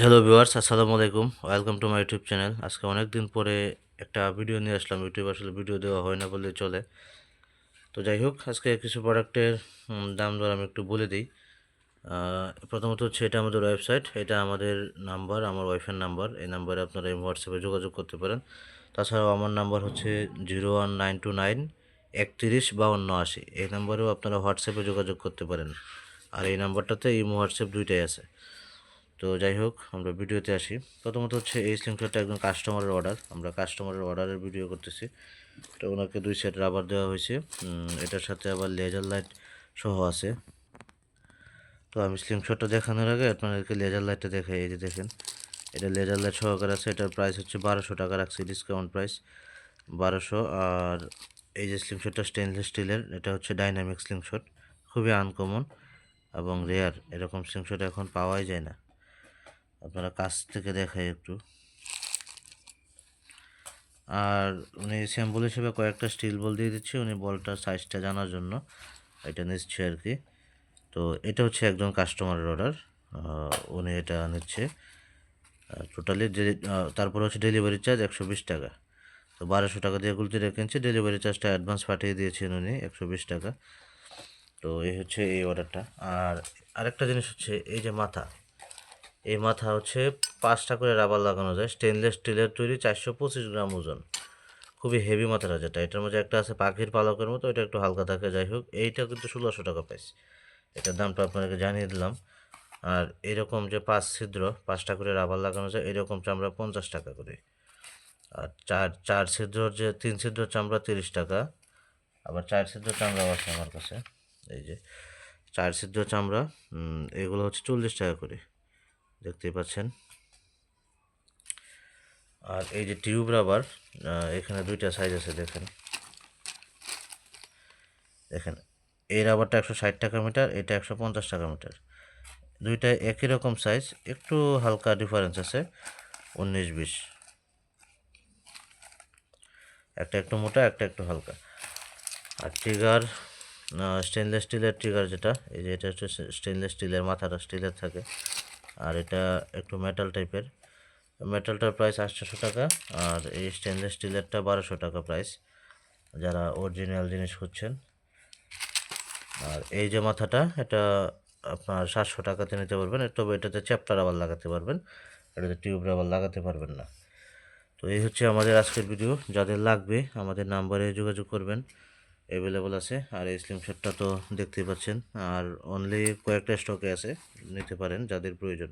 Hello viewers আসসালামু আলাইকুম welcome to my YouTube channel আজকে অনেক দিন পরে একটা ভিডিও নিয়ে আসলাম ইউটিউব আসলে ভিডিও দেওয়া হয় না বললে চলে। তো যাই হোক, আজকে কিছু প্রোডাক্টের দাম দর আমি একটু বলে দিই। প্রথমত হচ্ছে এটা আমাদের ওয়েবসাইট এটা আমাদের নাম্বার আমার ওয়াইফের নাম্বার এই নাম্বারে আপনারা এই হোয়াটসঅ্যাপে যোগাযোগ করতে পারেন। তাছাড়াও আমার নাম্বার হচ্ছে zero one nine two nine একত্রিশ, বাউন্ন, আশি। এই নাম্বারেও আপনারা হোয়াটসঅ্যাপে যোগাযোগ করতে পারেন। আর এই নাম্বারটাতে ইমো হোয়াটসঅ্যাপ দুইটাই আছে। তো যাই হোক, আমরা ভিডিওতে আসি। প্রথমত হচ্ছে এই স্লিংশটটা একদম কাস্টমারের অর্ডার আমরা কাস্টমারের অর্ডারের ভিডিও করতেছি। তো ওনাকে দুই সেট রাবার দেওয়া হয়েছে। এটার সাথে আবার লেজার লাইট সহ আছে। তো আমি স্লিংশটটা দেখানোর আগে আপনাদেরকে লেজার লাইটটা দেখাই। এই যে দেখেন, এটা লেজার লাইট সহকারে আছে। এটার প্রাইস হচ্ছে বারোশো টাকা রাখছি ডিসকাউন্ট প্রাইস বারোশো। আর এই যে স্লিংশটটা স্টেনলেস স্টিলের এটা হচ্ছে ডাইনামিক স্লিংশট খুবই আনকমন এবং রেয়ার এরকম স্লিংশট এখন পাওয়াই যায় না। আপনারা কাছ থেকে দেখাই একটু। আর উনি স্যাম্পল হিসেবে কয়েকটা স্টিল বল দিয়ে দিচ্ছে, উনি বলটার সাইজটা জানার জন্য। এটা নিচ্ছে আর কি। তো এটা হচ্ছে একজন কাস্টমারের অর্ডার উনি এটা নিচ্ছে। টোটালি তারপর হচ্ছে ডেলিভারি চার্জ একশো বিশ টাকা। তো বারোশো টাকা দিয়ে গুলতিটা কিনছে ডেলিভারি চার্জটা অ্যাডভান্স পাঠিয়ে দিয়েছেন উনি, একশো বিশ টাকা। তো এই হচ্ছে এই অর্ডারটা আর আরেকটা জিনিস হচ্ছে এই যে মাথা। এই মাথা হচ্ছে পাঁচটা করে রাবার লাগানো যায় স্টেনলেস স্টিলের তৈরি চারশো পঁচিশ গ্রাম ওজন। খুবই হেভি মাথাটা যেটা, এটার মধ্যে একটা আছে পাখির পালকের মতো এটা একটু হালকা থাকে, যাই হোক, এইটা কিন্তু ষোলোশো টাকা প্রাইস এটার দামটা আপনাকে জানিয়ে দিলাম। আর এরকম যে পাঁচ ছিদ্র, পাঁচটা করে রাবার লাগানো যায়, এরকম চামড়া পঞ্চাশ টাকা করে। আর চার চার ছিদ্রর যে, তিন ছিদ্র চামড়া তিরিশ টাকা, আবার চার ছিদ্র চামড়াও আছে আমার কাছে, এই যে। চার ছিদ্র চামড়া এগুলো হচ্ছে চল্লিশ টাকা করে। দেখতেই পাচ্ছেন। আর এই যে টিউব রাবার এখানে দুইটা সাইজ আছে, দেখেন। দেখেন, এই রাবারটা একশো ষাট টাকা মিটার এটা একশো পঞ্চাশ টাকা মিটার দুইটা একই রকম সাইজ একটু হালকা ডিফারেন্স আছে, উনিশ বিশ। একটা একটু মোটা, একটা একটু হালকা। আর ট্রিগার স্টেনলেস স্টিলের ট্রিগার যেটা, এই যে এটা হচ্ছে স্টেনলেস স্টিলের মাথাটা স্টিলের থাকে। এটা একটু মেটাল টাইপের মেটালটার প্রাইস আটশোশো টাকা, আর এই স্টেনলেস স্টিলেরটা বারোশো টাকা প্রাইস যারা অরিজিনাল জিনিস খুঁজছেন। আর এই যে মাথাটা, এটা আপনার সাতশো টাকাতে নিতে পারবেন তবে এটাতে চ্যাপ্টার আবার লাগাতে পারবেন, এটাতে টিউব রাবার লাগাতে পারবেন না। তো এই হচ্ছে আমাদের আজকের ভিডিও যাদের লাগবে আমাদের নাম্বারে যোগাযোগ করবেন। অ্যাভেলেবল আছে। আর এই স্লিম শটটা তো দেখতে পাচ্ছেন। আর অনলি কয়েকটা স্টকে আছে, নিতে পারেন যাদের প্রয়োজন।